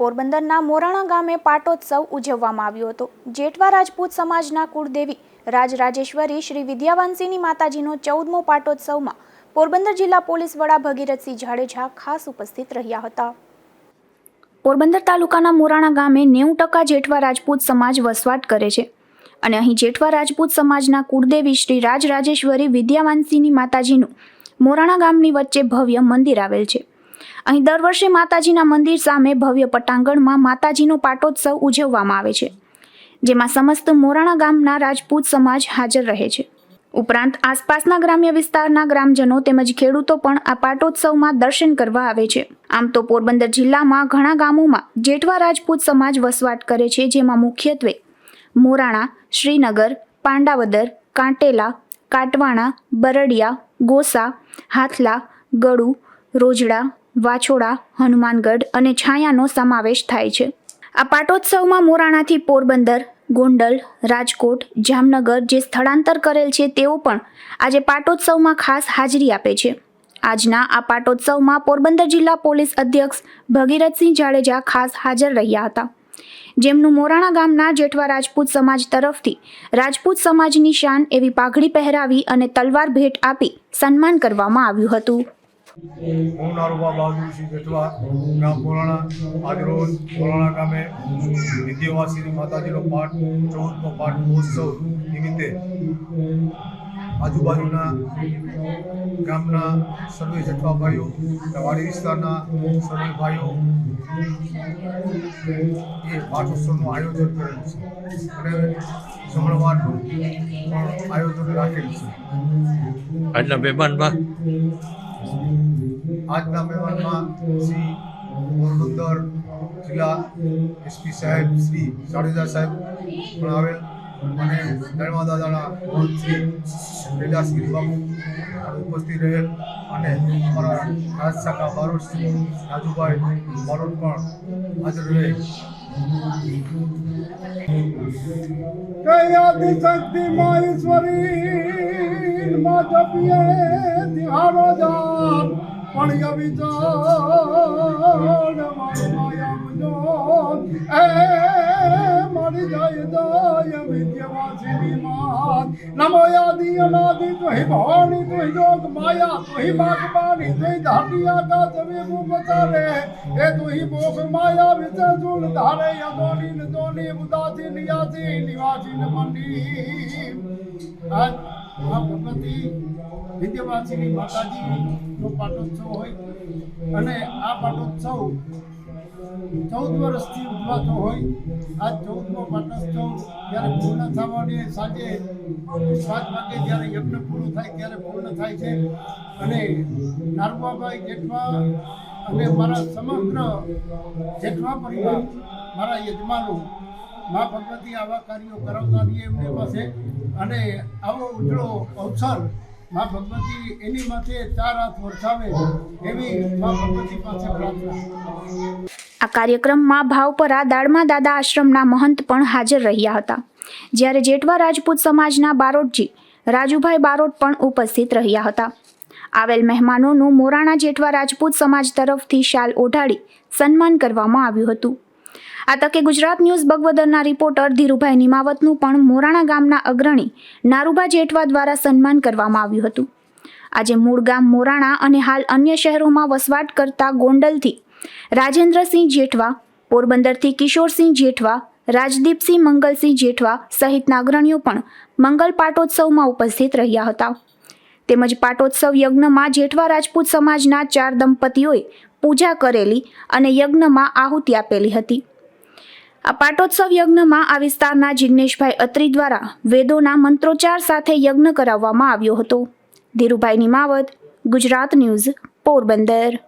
પોરબંદરના મોરાણા ગામે પાટોત્સવ ઉજવવામાં આવ્યો હતો. જેઠવા રાજપૂત સમાજના કુળદેવી રાજરાજેશ્વરી શ્રી વિદ્યાવાનસિંહની માતાજીનો ચૌદમો પાટોત્સવમાં પોરબંદર જિલ્લા પોલીસ વડા ભગીરથસિંહ જાડેજા ખાસ ઉપસ્થિત રહ્યા હતા. પોરબંદર તાલુકાના મોરાણા ગામે નેવું ટકા જેઠવા રાજપૂત સમાજ વસવાટ કરે છે અને અહીં જેઠવા રાજપૂત સમાજના કુળદેવી શ્રી રાજરાજેશ્વરી વિદ્યાવાનસિંહની માતાજીનું મોરાણા ગામની વચ્ચે ભવ્ય મંદિર આવેલ છે. અહીં દર વર્ષે માતાજીના મંદિર સામે ભવ્ય પટાંગણમાં માતાજીનો પાટોત્સવ ઉજવવામાં આવે છે, જેમાં સમસ્ત મોરાણા ગામના રાજપૂત સમાજ હાજર રહે છે. ઉપરાંત આસપાસના ગ્રામ્ય વિસ્તારના ગ્રામજનો તેમજ ખેડૂતો પણ આ પાટોત્સવમાં દર્શન કરવા આવે છે. આમ તો પોરબંદર જિલ્લામાં ઘણા ગામોમાં જેઠવા રાજપૂત સમાજ વસવાટ કરે છે, જેમાં મુખ્યત્વે મોરાણા, શ્રીનગર, પાંડાવદર, કાંટેલા, કાટવાણા, બરડિયા, ગોસા, હાથલા, ગળુ, રોજડા વાછોડા, હનુમાનગઢ અને છાયાનો સમાવેશ થાય છે. આ પાટોત્સવમાં મોરાણાથી પોરબંદર, ગોંડલ, રાજકોટ, જામનગર જે સ્થળાંતર કરેલ છે તેઓ પણ આજે પાટોત્સવમાં ખાસ હાજરી આપે છે. આજના આ પાટોત્સવમાં પોરબંદર જિલ્લા પોલીસ અધ્યક્ષ ભગીરથસિંહ જાડેજા ખાસ હાજર રહ્યા હતા. જેમનું મોરાણા ગામના જેઠવા રાજપૂત સમાજ તરફથી રાજપૂત સમાજની શાન એવી પાઘડી પહેરાવી અને તલવાર ભેટ આપી સન્માન કરવામાં આવ્યું હતું. હું નારોબા બહાદુરસિંહ જેઠવા ગામ મોરાણા આજરોજ મોરાણા ગામે વિદ્યાવાસીની માતાજીનો પાઠ ચૌદનો પાઠ મહોત્સવ નિમિત્તે આજુબાજુના ગામના સર્વે જટવા ભાઈઓ વાડી વિસ્તારના સર્વે ભાઈઓ એ પાઠોત્સવનું આયોજન કરેલું છે. અને જમણવારનું આયોજન રાખેલું છે. આજના મહેમાનમાં આજના મહેમાનમાં શ્રી પોરબંદર જિલ્લા એસપી સાહેબ, શ્રી જાડેજા સાહેબ પણ આવેલ અને ધર્મા દાદાના મહંત શ્રી કૈલાસગીરી બાપુ ઉપસ્થિત રહેલ અને અમારા રાજ શાખા બારોટ શ્રી રાજુભાઈ બારોટ પણ હાજર રહે. કયાદી શક્તિ માં જપીએ તિહારો જાપ. પણ વિચાર માયા મુજો એ માત નમો યાદી અનાદિ તુહિ ભવાની તુહિ જોગ માયા તુહિ બાગબાની તુહિ ધાટી આકાશ વિભુ પતારે એ તુહિ ભોગ માયા વિશે જુલ ધારે યદોની ન દોની ઉદાસી નિયાસી નિવાસી ન મંડી આજ આ ભગવતી વિદ્યાવાસીની માતાજીનો પાટોત્સવ હોય અને આ પાટોત્સવ ચૌદ વર્ષથી ઉજવાતો હોય. આ ચૌદમો પાટોત્સવ જ્યારે પૂર્ણ થવાની સાંજે સાત વાગે જ્યારે યજ્ઞ પૂરું થાય ત્યારે પૂર્ણ થાય છે. અને નારવાભાઈ જેઠવા અને મારા સમગ્ર જેઠવા પરિવાર, મારા યજમાનો, મા ભગવતી આવા કાર્યો કરાવતા રહીએ એમને પાસે અને આવો ઉજળો અવસર મા ભગવતી એની માથે ચાર હાથ વરસાવે એવી મા ભગવતી પાસે પ્રાર્થના. આ કાર્યક્રમમાં ભાવપરા દાડમા દાદા આશ્રમના મહંત પણ હાજર રહ્યા હતા. જ્યારે જેઠવા રાજપૂત સમાજના બારોટજી, રાજુભાઈ બારોટ પણ ઉપસ્થિત રહ્યા હતા. આવેલ મહેમાનોનું મોરાણા જેઠવા રાજપૂત સમાજ તરફથી શાલ ઓઢાડી સન્માન કરવામાં આવ્યું હતું. આ તકે ગુજરાત ન્યૂઝ બગવદરના રિપોર્ટર ધીરુભાઈ નિમાવતનું પણ મોરાણા ગામના અગ્રણી નારુભા જેઠવા દ્વારા સન્માન કરવામાં આવ્યું હતું. આજે મૂળ ગામ મોરાણા અને હાલ અન્ય શહેરોમાં વસવાટ કરતા ગોંડલથી રાજેન્દ્રસિંહ જેઠવા, પોરબંદરથી કિશોરસિંહ જેઠવા, રાજદીપસિંહ મંગલસિંહ જેઠવા સહિતના અગ્રણીઓ પણ મંગલ પાટોત્સવમાં ઉપસ્થિત રહ્યા હતા. તેમજ પાટોત્સવ યજ્ઞમાં જેઠવા રાજપૂત સમાજના ચાર દંપતીઓએ પૂજા કરેલી અને યજ્ઞમાં આહુતિ આપેલી હતી. આ પાટોત્સવ યજ્ઞમાં આ વિસ્તારના જિગ્નેશભાઈ અત્રી દ્વારા વેદોના મંત્રોચ્ચાર સાથે યજ્ઞ કરાવવામાં આવ્યો હતો. ધીરુભાઈ નિમાવત, ગુજરાત ન્યૂઝ, પોરબંદર.